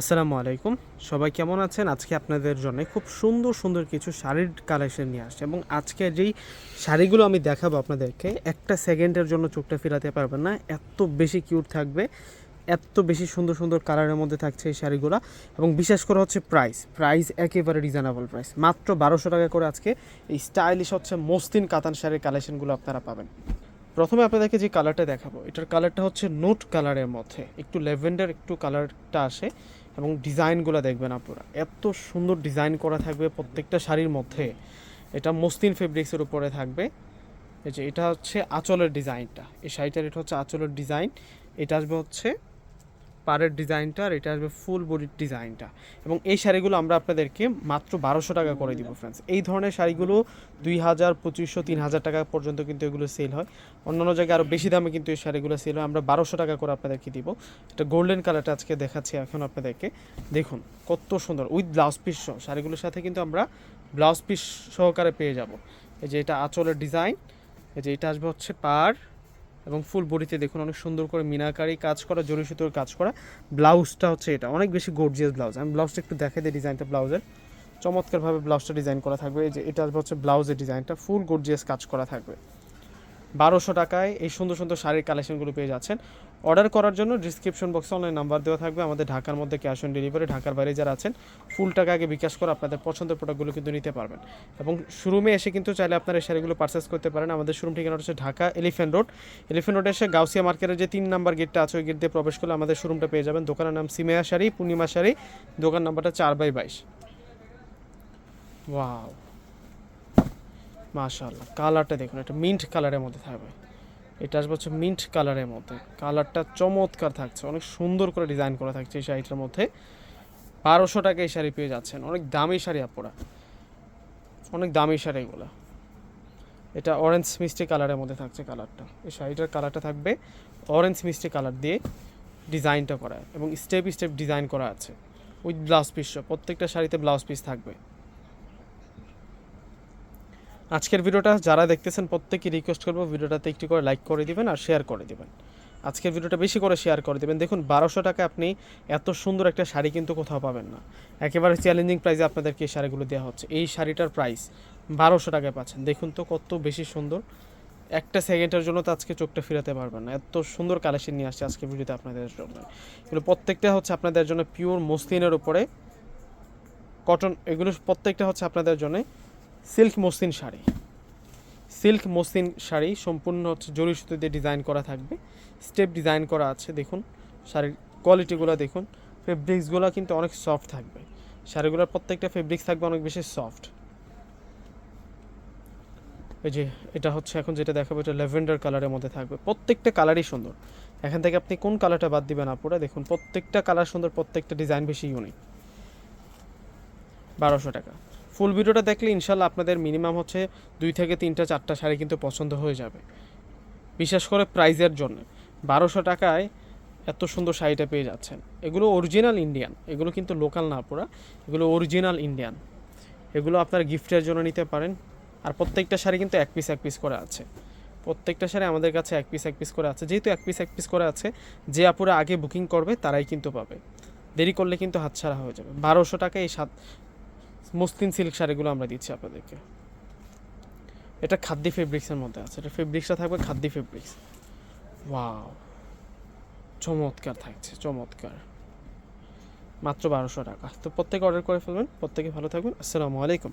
আসসালামু আলাইকুম। সবাই কেমন আছেন? আজকে আপনাদের জন্য খুব সুন্দর সুন্দর কিছু শাড়ির কালেকশন নিয়ে আসছে এবং আজকে যেই শাড়িগুলো আমি দেখাবো আপনাদেরকে, একটা সেকেন্ডের জন্য চোখটা ফেরাতে পারবেন না। এত বেশি কিউট থাকবে, এত বেশি সুন্দর সুন্দর কালারের মধ্যে থাকছে এই শাড়িগুলো এবং বিশেষ করে হচ্ছে প্রাইস প্রাইস একেবারে রিজনেবল প্রাইস মাত্র বারোশো টাকা করে আজকে এই স্টাইলিশ হচ্ছে মসলিন কাতান শাড়ির কালেকশনগুলো আপনারা পাবেন। প্রথমে আপনাদেরকে যে কালারটা দেখাবো, এটার কালারটা হচ্ছে নোট কালারের মধ্যে। একটু ল্যাভেন্ডার একটু কালারটা আসে। এবং ডিজাইনগুলো দেখবেন আপনারা। এত সুন্দর ডিজাইন করা থাকবে প্রত্যেকটা শাড়ির মধ্যে। এটা মসলিন ফেব্রিক্সের উপরে থাকবে। এই যে এটা হচ্ছে আঁচলের ডিজাইনটা। এই শাড়িটার এটা হচ্ছে আঁচলের ডিজাইন। এটা আসবে হচ্ছে পাড়ের ডিজাইনটা আর এটা আসবে ফুল বডির ডিজাইনটা। এবং এই শাড়িগুলো আমরা আপনাদেরকে মাত্র বারোশো টাকা করে দিব ফ্রেন্ডস এই ধরনের শাড়িগুলো দুই হাজার, পঁচিশশো, তিন হাজার টাকা পর্যন্ত কিন্তু এগুলো সেল হয়। অন্যান্য জায়গায় আরও বেশি দামে কিন্তু এই শাড়িগুলো সেল হয়। আমরা বারোশো টাকা করে আপনাদেরকে দিব। এটা গোল্ডেন কালারটা আজকে দেখাচ্ছি এখন আপনাদেরকে। দেখুন, কত সুন্দর। উইথ ব্লাউজ পিস সহ। শাড়িগুলোর সাথে কিন্তু আমরা ব্লাউজ পিস সহকারে পেয়ে যাব। এই যে এটা আঁচলের ডিজাইন এই যে এটা আসবে হচ্ছে পাড়। এবং ফুল বডিতে দেখুন অনেক সুন্দর করে মিনাকারি কাজ করা, জরি সুতোর কাজ করা। ব্লাউজটা হচ্ছে এটা, অনেক বেশি গর্জিয়াস ব্লাউজ। আমি ব্লাউজটা একটু দেখাই দিই ডিজাইনটা ব্লাউজের। চমৎকারভাবে ব্লাউজটা ডিজাইন করা থাকবে। এই যে এটা হচ্ছে ব্লাউজের ডিজাইনটা, ফুল গর্জিয়াস কাজ করা থাকবে। বারোশো টাকায় এই সুন্দর সুন্দর শাড়ির কালেকশনগুলো পেয়ে যাচ্ছেন। অর্ডার করার জন্য ডিসক্রিপশন বক্সে অনলাইন নাম্বার দেওয়া থাকবে। আমাদের ঢাকার মধ্যে ক্যাশ অন ডেলিভারি ঢাকার বাইরে যারা আছেন ফুল টাকা আগে বিকাশ করে আপনাদের পছন্দের প্রোডাক্টগুলো কিন্তু নিতে পারবেন। এবং শোরুমে এসে কিন্তু চাইলে আপনারা এই শাড়িগুলো পারচেস করতে পারেন। আমাদের শোরুম ঠিকানা হচ্ছে ঢাকা এলিফ্যান্ট রোড এলিফ্যান্ট রোডে এসে গাউসিয়া মার্কেটের যে তিন নাম্বার গেটটা আছে, ওই গেট দিয়ে প্রবেশ করলে আমাদের শোরুমটা পেয়ে যাবেন। দোকানের নাম সিমেয়া শাড়ি, পূর্ণিমা শাড়ি। দোকান নাম্বারটা চার বাই বাইশ। ওয়াও মাশাআল্লাহ, কালারটা দেখুন, একটা মিন্ট কালারের মধ্যে থাকবে। এটা আসবে হচ্ছে মিন্ট কালারের মধ্যে। কালারটা চমৎকার থাকছে, অনেক সুন্দর করে ডিজাইন করা থাকছে এই শাড়িটার মধ্যে। বারোশো টাকা এই শাড়ি পেয়ে যাচ্ছেন, অনেক দামি শাড়ি আপনারা। অনেক দামি শাড়ি এগুলো। এটা অরেঞ্জ মিষ্টি কালারের মধ্যে থাকছে কালারটা। এই শাড়িটার কালারটা থাকবে অরেঞ্জ মিষ্টি কালার দিয়ে ডিজাইনটা করা, এবং স্টেপ স্টেপ ডিজাইন করা আছে। উইথ ব্লাউজ পিস প্রত্যেকটা শাড়িতে ব্লাউজ পিস থাকবে। আজকের ভিডিওটা যারা দেখতেছেন প্রত্যেকে রিকোয়েস্ট করব ভিডিওটাতে একটি করে লাইক করে দিবেন আর শেয়ার করে দিবেন। আজকের ভিডিওটা বেশি করে শেয়ার করে দেবেন। দেখুন, বারোশো টাকা আপনি এত সুন্দর একটা শাড়ি কিন্তু কোথাও পাবেন না। একেবারে চ্যালেঞ্জিং প্রাইসে আপনাদেরকে এই শাড়িগুলো দেওয়া হচ্ছে। এই শাড়িটার প্রাইস বারোশো টাকায় পাচ্ছেন। দেখুন তো কত বেশি সুন্দর। একটা সেকেন্ডের জন্য তো আজকে চোখটা ফিরাতে পারবেন না। এত সুন্দর কালেকশন নিয়ে আসছে আজকে ভিডিওতে আপনাদের জন্য। এগুলো প্রত্যেকটা হচ্ছে আপনাদের জন্য পিওর মসলিনের উপরে। কটন এগুলো প্রত্যেকটা হচ্ছে আপনাদের জন্য silk muslin sari. Silk muslin sari সম্পূর্ণ হচ্ছে জরি সুতো দিয়ে ডিজাইন করা থাকবে। স্টেপ ডিজাইন করা আছে, দেখুন। শাড়ির কোয়ালিটিগুলো দেখুন। ফেব্রিক্সগুলো কিন্তু অনেক সফট থাকবে। শাড়িগুলোর প্রত্যেকটা ফেব্রিক্স থাকবে অনেক বেশি সফট এই যে, এটা হচ্ছে এখন যেটা দেখাবো, এটা ল্যাভেন্ডার কালারের মধ্যে থাকবে। প্রত্যেকটা কালারই সুন্দর। এখান থেকে আপনি কোন কালারটা বাদ দিবেন আপুরা? দেখুন, প্রত্যেকটা কালার সুন্দর, প্রত্যেকটা ডিজাইন বেশি ইউনিক বারোশো টাকা। ফুল ভিডিওটা দেখলে ইনশাল্লাহ আপনাদের মিনিমাম হচ্ছে দুই থেকে তিনটা, চারটা শাড়ি কিন্তু পছন্দ হয়ে যাবে। বিশেষ করে প্রাইজের জন্য। বারোশো টাকায় এত সুন্দর শাড়িটা পেয়ে যাচ্ছেন। এগুলো অরিজিনাল ইন্ডিয়ান এগুলো কিন্তু লোকাল না পুরা। এগুলো অরিজিনাল ইন্ডিয়ান এগুলো আপনারা গিফটের জন্য নিতে পারেন। আর প্রত্যেকটা শাড়ি কিন্তু এক পিস এক পিস করে আছে। প্রত্যেকটা শাড়ি আমাদের কাছে এক পিস এক পিস করে আছে। যেহেতু এক পিস এক পিস করে আছে, যে আপুরা আগে বুকিং করবে, তারাই কিন্তু পাবে। দেরি করলে কিন্তু হাতছাড়া হয়ে যাবে। বারোশো টাকা এই সাত মসলিন সিল্ক শাড়িগুলো আমরা দিচ্ছি আপনাদেরকে। এটা খাদ্যি ফেব্রিক্সের মধ্যে আছে। এটা ফেব্রিক্সটা থাকবে খাদ্যি ফেব্রিক্স ওয়াও চমৎকার থাকছে, চমৎকার। মাত্র বারোশো টাকা। তো প্রত্যেকে অর্ডার করে ফেলবেন। প্রত্যেকে ভালো থাকবেন। আসসালামু আলাইকুম।